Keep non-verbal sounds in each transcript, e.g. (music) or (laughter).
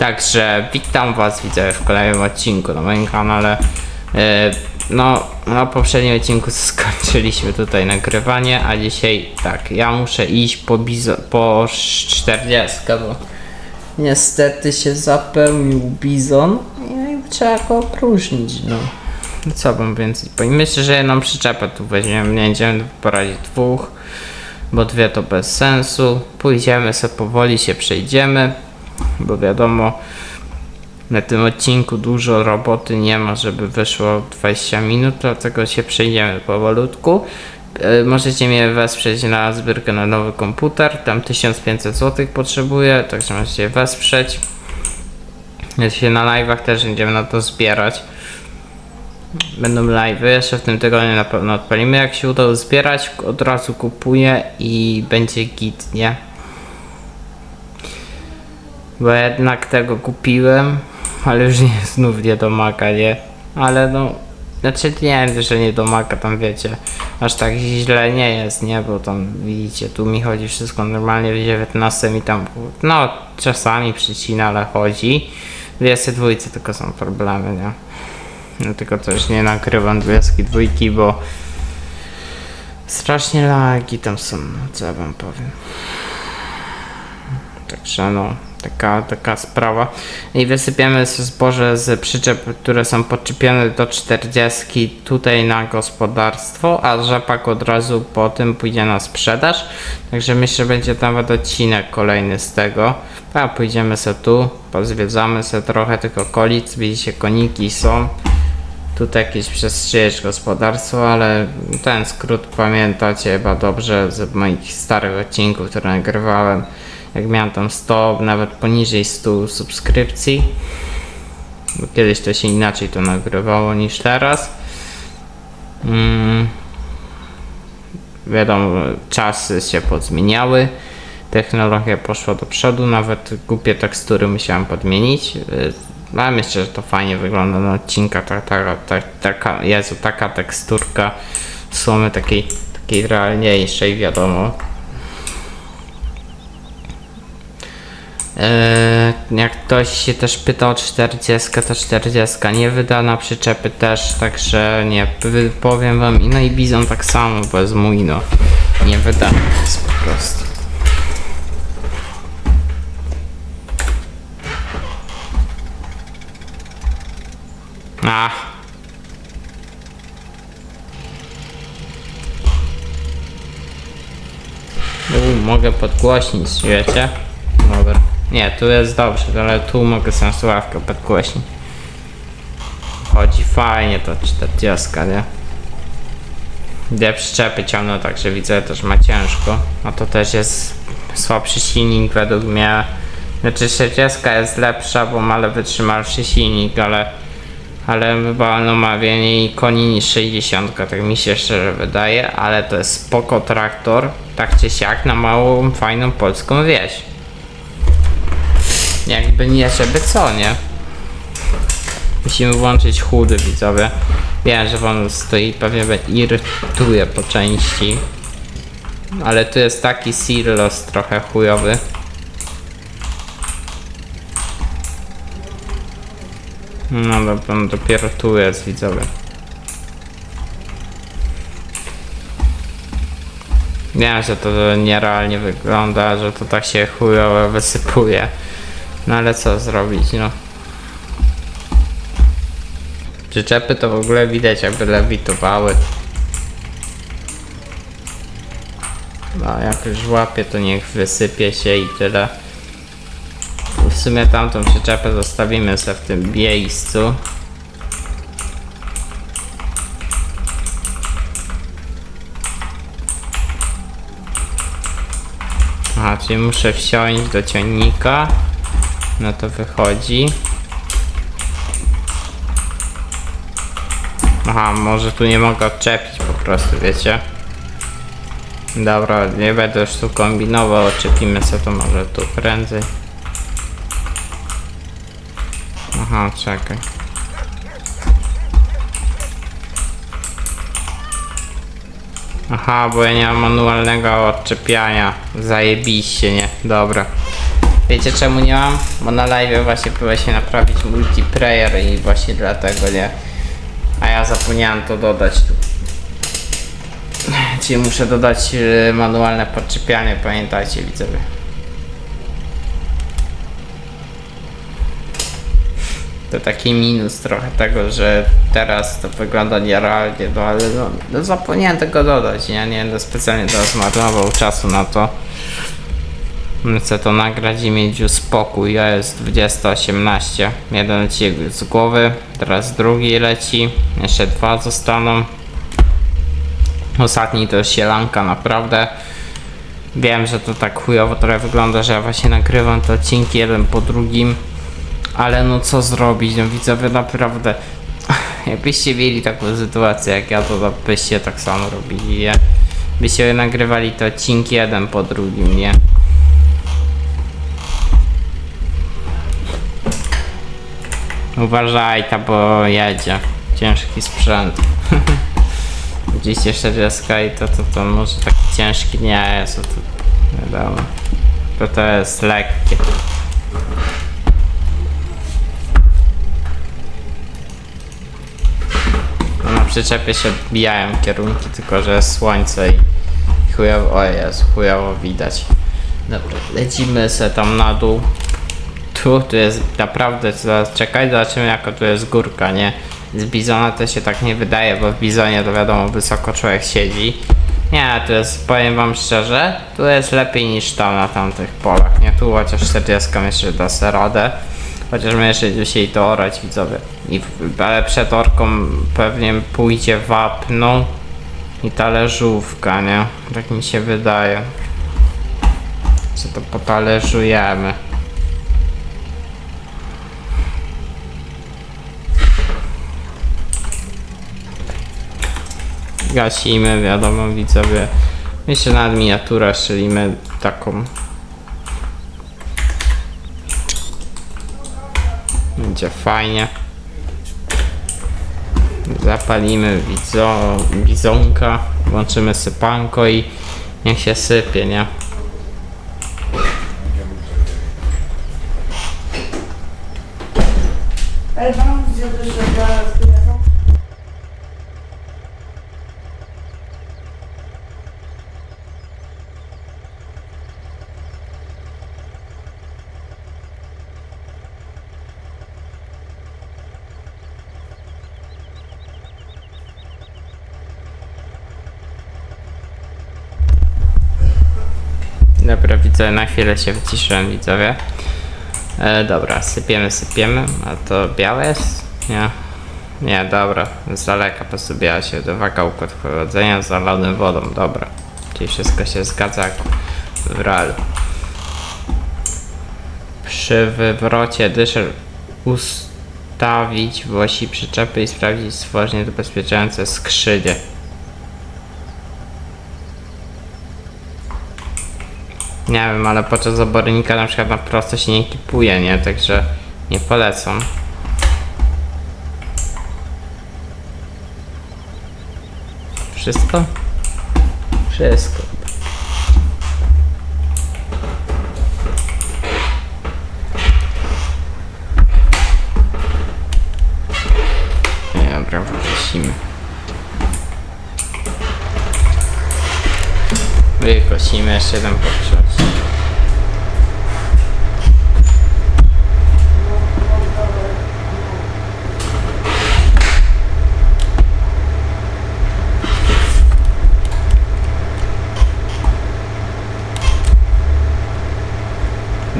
Także witam Was, widzę w kolejnym odcinku na moim kanale. E, No, na poprzednim odcinku (laughs) skończyliśmy tutaj nagrywanie, a dzisiaj tak, ja muszę iść po, bizo, po 40, bo niestety się zapełnił bizon i trzeba go opróżnić, no. No Co bym więcej powiedział? Myślę, że jedną przyczepę tu weźmiemy, nie będziemy poradzić dwóch, bo dwie to bez sensu. Pójdziemy sobie powoli, się przejdziemy, bo wiadomo, na tym odcinku dużo roboty nie ma, żeby wyszło 20 minut, dlatego się przejdziemy powolutku. E, Możecie mnie wesprzeć na zbiórkę na nowy komputer, tam 1500 zł potrzebuję, także możecie wesprzeć. Ja się na live'ach też będziemy na to zbierać. Będą live'y, jeszcze w tym tygodniu na pewno odpalimy. Jak się uda zbierać, od razu kupuję i będzie git, nie? Bo jednak tego kupiłem, ale już nie znów nie domaga, nie? Ale no, znaczy nie, że nie domaga, tam wiecie, aż tak źle nie jest, nie? Bo tam widzicie, tu mi chodzi wszystko normalnie, w 19 mi tam, no czasami przycina, ale chodzi. W 22 tylko są problemy, nie? Dlatego też nie nagrywam 22, bo strasznie lagi tam są, co ja wam powiem. Także no, taka, taka sprawa. I wysypiemy zboże z przyczep, które są podczepione do 40 tutaj na gospodarstwo, a rzepak od razu po tym pójdzie na sprzedaż. Także myślę, że będzie nawet odcinek kolejny z tego. A pójdziemy sobie tu, pozwiedzamy sobie trochę tych okolic, widzicie koniki są. Tutaj jakieś czyjeś gospodarstwo, ale ten skrót pamiętacie chyba dobrze z moich starych odcinków, które nagrywałem. Jak miałem tam 100, nawet poniżej 100 subskrypcji. Bo kiedyś to się inaczej to nagrywało niż teraz. Mm. Wiadomo, czasy się pozmieniały. Technologia poszła do przodu, nawet głupie tekstury musiałem podmienić. Y, Ale myślę, że to fajnie wygląda na odcinkach. Ta, ta, ta, taka, Jezu, taka teksturka słomy takiej, takiej realniejszej, wiadomo. Jak ktoś się też pyta o 40, to 40 nie wyda na przyczepy też, także nie powiem wam. No i Bizon tak samo, bo jest mój, no. Nie wyda nic po prostu. Ach. U, mogę podgłośnić, wiecie? Dobra. Nie, tu jest dobrze, ale tu mogę sobie słuchawkę podgłośnić. Chodzi fajnie to 40, nie? Dwie przyczepy ciągną, także widzę też ma ciężko. A to też jest słabszy silnik według mnie. Znaczy 40 jest lepsza, bo ma wytrzymalszy silnik, ale ale chyba no ma mniej koni niż 60, tak mi się szczerze wydaje, ale to jest spoko traktor, tak czy siak na małą, fajną polską wieś. Jakby nie, żeby co, nie? Musimy włączyć chudy widzowie. Wiem, że wam stoi pewnie irytuje po części. Ale tu jest taki silos trochę chujowy. No dobra, no dopiero tu jest widzowie. Wiem, że to nierealnie wygląda, że to tak się chujowo wysypuje. No ale co zrobić, no. Przyczepy to w ogóle widać jakby lewitowały. No jak już łapie to niech wysypie się i tyle. W sumie tamtą przyczepę zostawimy sobie w tym miejscu. Aha, czyli muszę wsiąść do ciągnika. No to wychodzi. Aha, może tu nie mogę odczepić po prostu, wiecie? Dobra, nie będę już tu kombinował, odczepimy sobie to może tu prędzej. Aha, czekaj. Aha, bo ja nie mam manualnego odczepiania. Zajebiście, nie? Dobra. Wiecie czemu nie mam? Bo na live właśnie próbuję się naprawić multiplayer i właśnie dlatego nie. A ja zapomniałem to dodać tu. Czyli muszę dodać e, manualne podczepianie, pamiętajcie widzowie. To taki minus trochę tego, że teraz to wygląda nierealnie, no ale no, no zapomniałem tego dodać, ja nie będę specjalnie teraz marnował czasu na to. Chcę to nagrać i mieć już spokój, ja jest 20.18, jeden leci z głowy, teraz drugi leci, jeszcze dwa zostaną. Ostatni to sielanka, naprawdę. Wiem, że to tak chujowo trochę wygląda, że ja właśnie nagrywam te odcinki jeden po drugim. Ale no co zrobić, no widzowie naprawdę (laughs) Jakbyście mieli taką sytuację jak ja, to byście tak samo robili, nie? Byście nagrywali te odcinki jeden po drugim, nie? Uważaj, ta bo jedzie Ciężki sprzęt (laughs) 240 i to, to, to może taki ciężki nie jest, to, to wiadomo To to jest lekkie No, na przyczepie się odbijają kierunki, tylko że jest słońce i chujowo, o jest, chujowo widać. Dobra, lecimy se tam na dół. Tu, tu jest naprawdę, zaraz czekaj, zobaczymy jaka tu jest górka, nie? Z bizona to się tak nie wydaje, bo w bizonie to wiadomo wysoko człowiek siedzi. Nie, tu jest, powiem wam szczerze, tu jest lepiej niż tam na tamtych polach, nie? Tu chociaż 40 jeszcze da se radę. Chociaż my jeszcze musieli to orać widzowie. I, ale przed orką pewnie pójdzie wapno i talerzówka, nie? Tak mi się wydaje. Co to potalerzujemy. Gasimy, wiadomo widzowie. Jeszcze nad miniaturę strzelimy taką Będzie fajnie. Zapalimy widzo, bizonka, włączymy sypanko i niech się sypie, nie? Ale mam widzę, że zaraz wyjadą. Na chwilę się wyciszyłem, widzowie. E, dobra, sypiemy, sypiemy. A to białe jest? Nie. Nie, dobra, z daleka po prostu biała się do wagałku od chłodzenia zalany wodą, dobra. Czyli wszystko się zgadza w realu. Przy wywrocie dyszer ustawić w osi przyczepy i sprawdzić stworzenie zabezpieczające skrzydzie. Nie wiem, ale podczas obornika na przykład na prosto się nie kipuje, nie? Także nie polecam. Wszystko? Wszystko. Nie, dobra, wrócimy. Wykosimy jeszcze jeden poprzeć.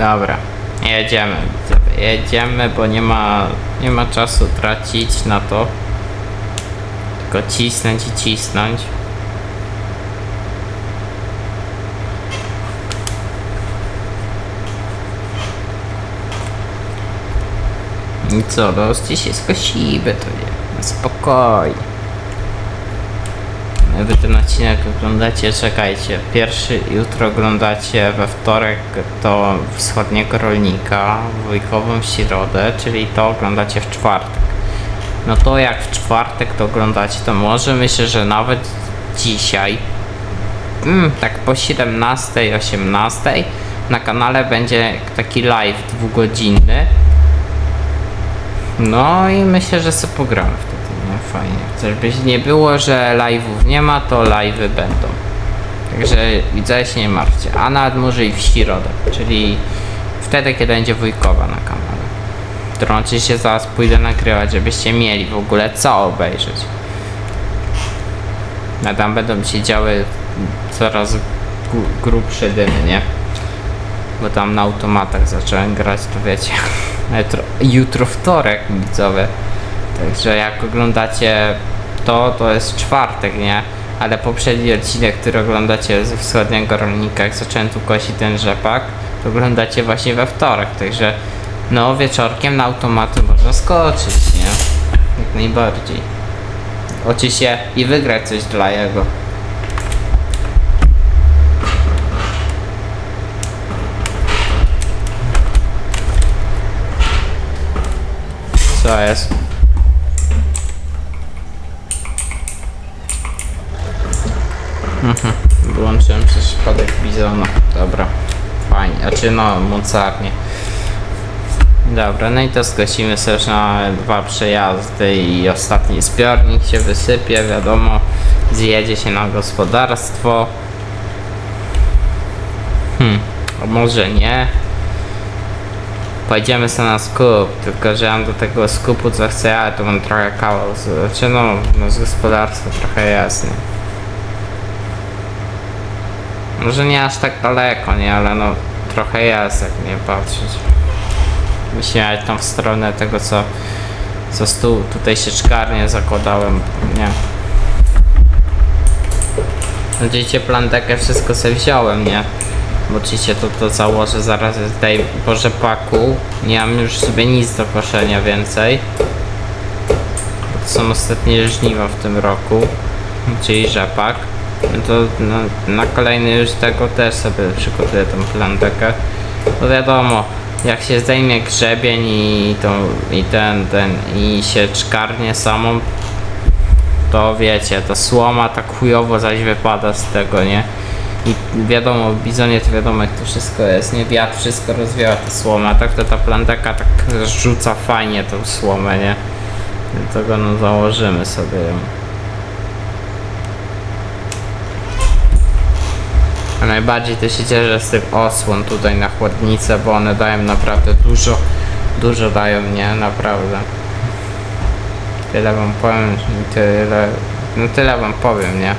Dobra, jedziemy, jedziemy, bo nie ma, nie ma czasu tracić na to. Tylko cisnąć i cisnąć. I co, no dzisiaj skosimy to nie. Na spokojnie. Wy ten odcinek oglądacie, czekajcie. Pierwszy jutro oglądacie we wtorek to wschodniego rolnika, wujkową środę, czyli to oglądacie w czwartek. No to jak w czwartek to oglądacie, to może myślę, że nawet dzisiaj, mm, tak po 17, 18, na kanale będzie taki live dwugodzinny. No i myślę, że sobie pogramy? Fajnie. Żeby nie było, że live'ów nie ma, to live'y będą. Także widzę się nie martwcie. A nawet może i w środę, czyli wtedy, kiedy będzie wujkowa na kanale. Którą oczywiście zaraz pójdę nagrywać, żebyście mieli w ogóle co obejrzeć. A tam będą się działy coraz gru- grubsze dymy, nie? Bo tam na automatach zacząłem grać, to wiecie. (laughs) Jutro, jutro wtorek widzowie. Także jak oglądacie to, to jest czwartek, nie? Ale poprzedni odcinek, który oglądacie ze wschodniego rolnika, jak zacząłem tu kosić ten rzepak, to oglądacie właśnie we wtorek, także no wieczorkiem na automaty można skoczyć, nie? Jak najbardziej. Oczywiście i wygrać coś dla jego. Co jest? Mhm. Wyłączyłem przez przypadek bizona. Dobra. Fajnie. Znaczy no, mocarnie. Dobra, no i to sobie już na dwa przejazdy i ostatni zbiornik się wysypie, wiadomo, zjedzie się na gospodarstwo. Hmm, a może nie. Pojedziemy sobie na skup, tylko że mam do tego skupu co chcę, ale to mam trochę kawał, znaczy no, no z gospodarstwa trochę jasne. Może nie aż tak daleko, nie, ale no trochę jest, jak nie patrzeć. Jechać tam w stronę tego, co, co stu, tutaj sieczkarnię zakładałem, nie. Widzicie, plantekę wszystko sobie wziąłem, nie? Bo oczywiście to, to założę zaraz tutaj po rzepaku. Nie mam już sobie nic do koszenia więcej. To są ostatnie żniwa w tym roku, czyli rzepak. To no, na kolejny już tego też sobie przygotuję tą plantekę. Bo wiadomo, jak się zdejmie grzebień i, tą, i ten, ten, i się czkarnie samą, to wiecie, to słoma tak chujowo zaś wypada z tego, nie? I wiadomo, w bizonie to wiadomo jak to wszystko jest, nie? Wiatr wszystko rozwiewa tę słomę, a tak to ta planteka tak rzuca fajnie tą słomę, nie? Dlatego no założymy sobie ją. A najbardziej to się cieszę z tych osłon tutaj na chłodnicę, bo one dają naprawdę dużo, dużo dają, nie? Naprawdę. Tyle wam powiem, tyle, no tyle wam powiem, nie?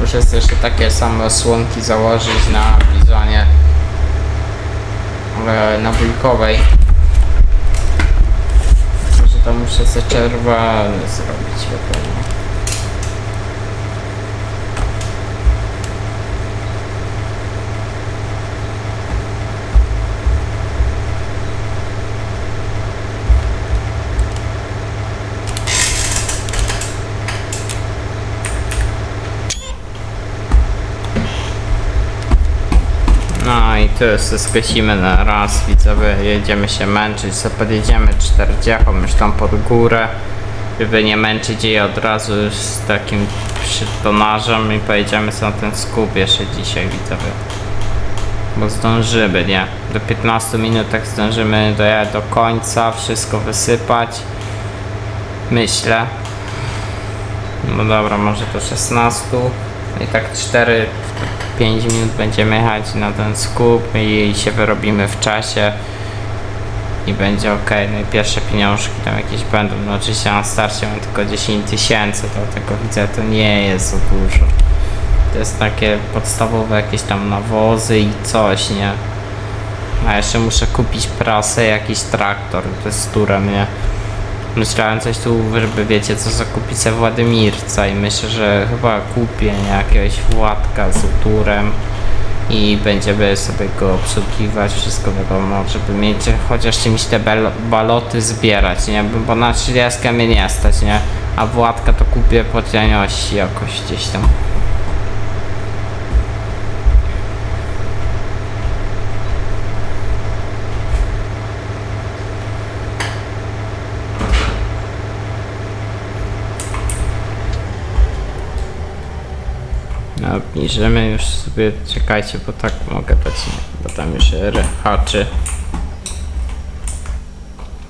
Muszę sobie jeszcze takie same osłonki założyć na bizonie e, na bójkowej. Może to muszę sobie czerwony zrobić wiadomo. Już skosimy na raz, widzowie, jedziemy się męczyć, sobie podjedziemy 40 już tam pod górę, żeby nie męczyć jej od razu już z takim przytonarzem i pojedziemy sobie na ten skup jeszcze dzisiaj, widzowie. Bo zdążymy, nie? Do 15 minut tak zdążymy dojechać do końca, wszystko wysypać. Myślę. No dobra, może do 16. I tak 4 5 minut będziemy jechać na ten skup i się wyrobimy w czasie i będzie ok. No i pierwsze pieniążki tam jakieś będą. No oczywiście na starcie mam tylko 10 tysięcy, dlatego widzę to nie jest za dużo. To jest takie podstawowe jakieś tam nawozy i coś, nie? A jeszcze muszę kupić prasę, jakiś traktor, to jest turem, nie? Myślałem coś tu, żeby wiecie co zakupić sobie Władymirca i myślę, że chyba kupię jakiegoś Władka z turem i będziemy sobie go obsługiwać, wszystko wiadomo, żeby mieć chociaż czymś te baloty zbierać, nie? Bo na 30 mnie nie stać, nie? A Władka to kupię po taniości jakoś gdzieś tam. Obejrzymy już sobie, czekajcie, bo tak mogę dać, bo tam już haczy.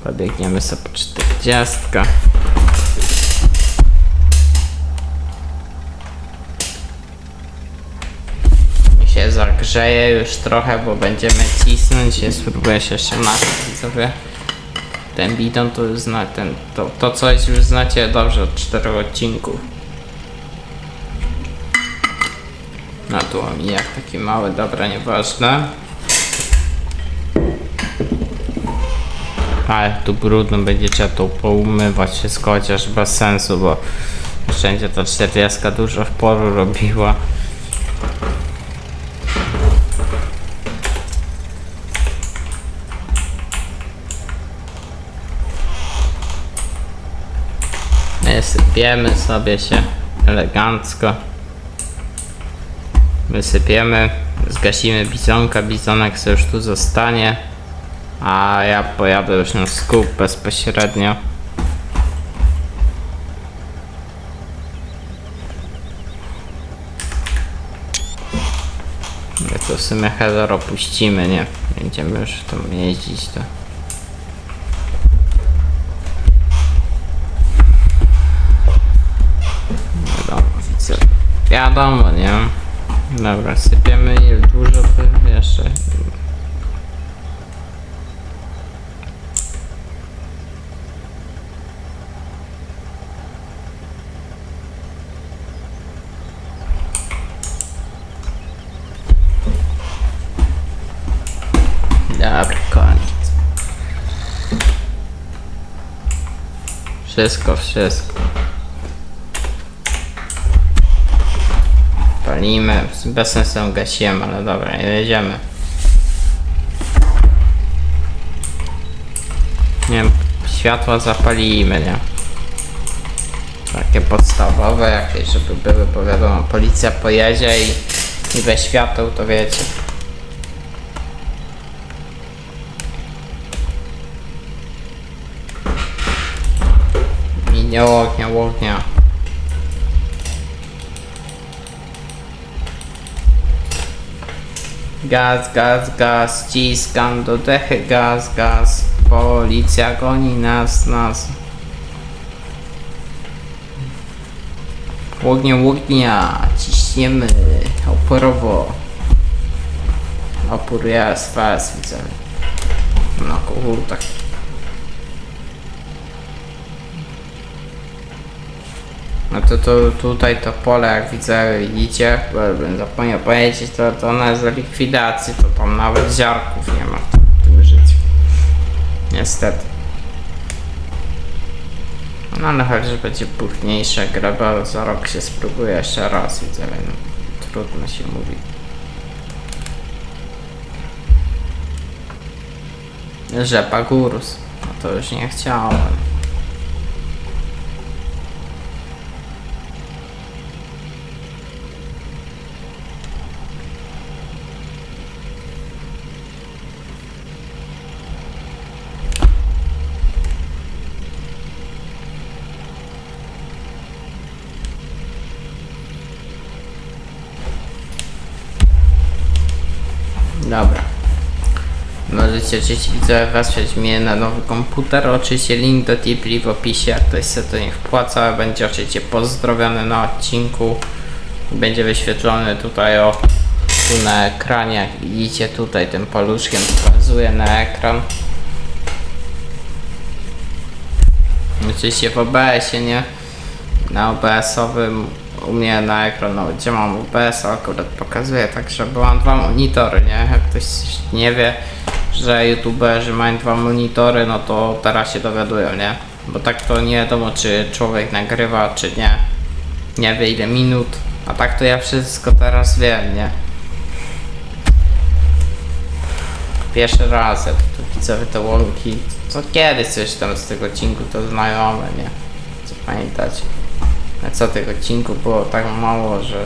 Pobiegniemy sobie po 40. I się zagrzeje już trochę, bo będziemy cisnąć. Ja spróbuję się jeszcze napić sobie. Ten bidon to już zna, ten, to, to coś już znacie dobrze od czterech odcinków. Tu mi jak taki mały, dobra, nieważne. Ale tu brudno będzie trzeba to poumywać wszystko, chociaż bez sensu, bo wszędzie ta 40 dużo wporu robiła. My sypiemy sobie się elegancko. Wysypiemy, zgasimy bizonka, bizonek sobie już tu zostanie. A ja pojadę już na skup bezpośrednio. My to w sumie header opuścimy, nie? Będziemy już tam jeździć to. Wiadomo, widzę. Wiadomo, nie? Dobra, sypiemy ile dużo jeszcze. Dobra, koniec. Wszystko, wszystko. Palimy, bez sensu gasiłem, ale dobra, jedziemy. Nie wiem, światła zapalimy, nie? Takie podstawowe jakieś, żeby były, bo wiadomo, policja pojedzie i, i bez świateł to wiecie. I nie ognia, ognia. Gaz, gaz, gaz, ściskam do dechy, gaz, gaz. Policja goni nas, nas. Łognia, łognia, ciśniemy oporowo. Opór jest, fest, widzę. Na kołutach. No to, to tutaj to pole, jak widzę, widzicie, bo bym zapomniał powiedzieć, to, to ono jest do likwidacji, to tam nawet ziarków nie ma w tym życiu. Niestety. No ale chociaż będzie puchniejsza graba, za rok się spróbuję jeszcze raz, widzę, no, trudno się mówi. Rzepa górus, no to już nie chciałem. Oczywiście widzowie wesprzeć mnie na nowy komputer. Oczywiście link do Tipli w opisie. Jak ktoś sobie to nie wpłaca, będzie oczywiście pozdrowiony na odcinku. Będzie wyświetlony tutaj o tu na ekranie. Jak widzicie tutaj tym paluszkiem pokazuję na ekran. Oczywiście w OBS-ie, nie? Na OBS-owym u mnie na ekran, no gdzie mam OBS, akurat pokazuję tak, żeby mam dwa monitory, nie? Jak ktoś nie wie, że youtuberzy mają dwa monitory, no to teraz się dowiadują, nie? Bo tak to nie wiadomo, czy człowiek nagrywa, czy nie. Nie wie ile minut, a tak to ja wszystko teraz wiem, nie? Pierwszy raz, jak tu widzę te łąki, co kiedyś coś tam z tego odcinku to znajome, nie? Co pamiętacie? A co tych odcinków było tak mało, że...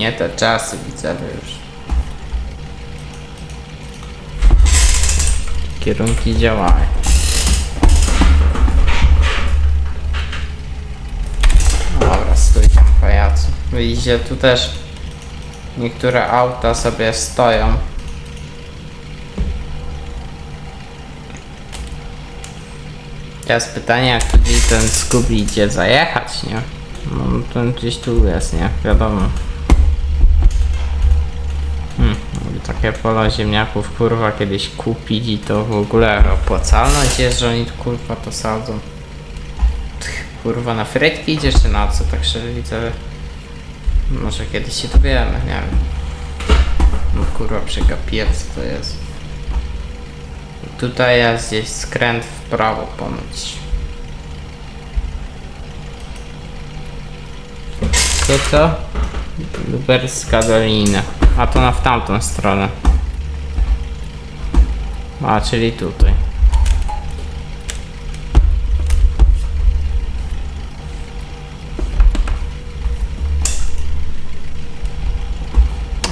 Nie te czasy widzowie już. Kierunki działają. Dobra, stój tam pajacu. Widzicie, tu też niektóre auta sobie stoją. Teraz pytanie, jak tu gdzieś ten Scooby idzie zajechać, nie? No ten gdzieś tu jest, nie? Wiadomo. Takie pole ziemniaków kurwa kiedyś kupić i to w ogóle opłacalność jest, że oni kurwa to sadzą. Tch, Kurwa na frytki idziesz czy na co? Tak szczerze widzę. Może kiedyś się dowiemy, nie wiem. No kurwa przegapię co to jest. Tutaj jest gdzieś skręt w prawo ponoć. Co to? Lubelska Dolina. A to na w tamtą stronę. A, czyli tutaj.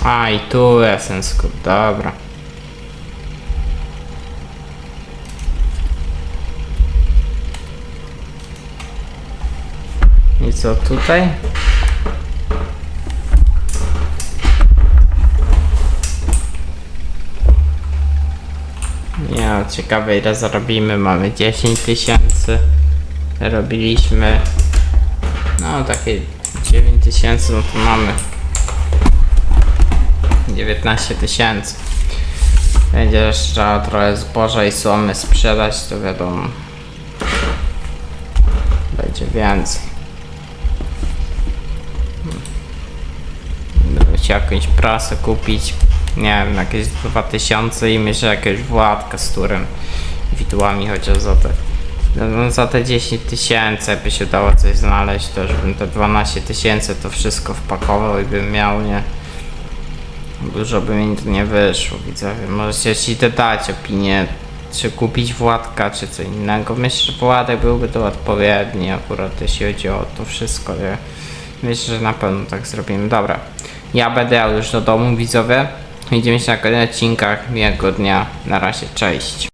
A, i tu skup, dobra. I co tutaj? Ciekawe ile zarobimy. Mamy 10 tysięcy. Robiliśmy no takie 9 tysięcy, no to mamy 19 tysięcy. Będzie jeszcze trochę zboża i słomy sprzedać, to wiadomo. Będzie więcej. Będę chciał jakąś prasę kupić. Nie wiem, jakieś 2000 i myślę jakiegoś Władka, z którym widłami chociaż za te no, za te 10 tysięcy by się dało coś znaleźć, to żebym te 12 tysięcy to wszystko wpakował i bym miał, nie? Dużo by mi to nie wyszło, widzowie. Możecie ci to dać opinię, czy kupić Władka, czy co innego. Myślę, że Władek byłby to odpowiedni akurat, jeśli chodzi o to wszystko, nie? Myślę, że na pewno tak zrobimy. Dobra, ja będę już do domu, widzowie. Widzimy się na kolejnych odcinkach. Miłego dnia. Na razie, cześć.